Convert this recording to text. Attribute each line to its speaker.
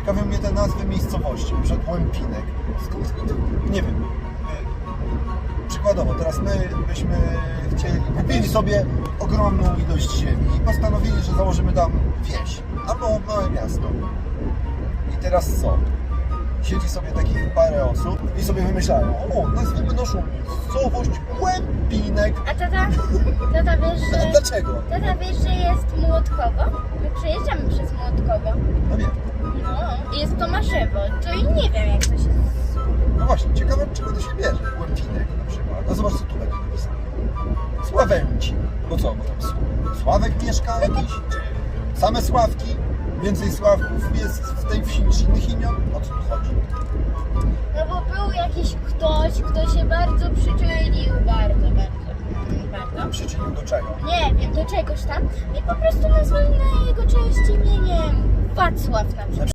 Speaker 1: ciekawią mnie te nazwy miejscowości, przykład Łępinek.
Speaker 2: Skąd?
Speaker 1: Nie wiem. Przykładowo, teraz my byśmy chcieli, kupili sobie ogromną ilość ziemi i postanowili, że założymy tam wieś albo małe miasto. I teraz co? Siedzi sobie takich parę osób i sobie wymyślają, o, nazwijmy naszą miejscowość Łępinek.
Speaker 3: A tata, tata wiesz, że...
Speaker 1: dlaczego?
Speaker 3: Tata wiesz, że jest Młotkowo? My przejeżdżamy przez Młotkowo.
Speaker 1: No wiem.
Speaker 3: No, jest Tomaszewo. To i nie wiem jak to się...
Speaker 1: No właśnie, ciekawe czego to się bierze. Łępinek na przykład. No zobacz co tu będzie napisane. Sławęci. Bo co, bo tam Sł- Sławek mieszka jakiś? Czy same Sławki? Więcej Sławków jest w tej wsi niż innych imion? O co tu chodzi?
Speaker 3: No bo był jakiś ktoś, kto się bardzo przyczynił, bardzo, bardzo, bardzo.
Speaker 1: Przyczynił do czego?
Speaker 3: Nie wiem, do czegoś tam. I po prostu nazwali na jego cześć imieniem Wacław na przykład.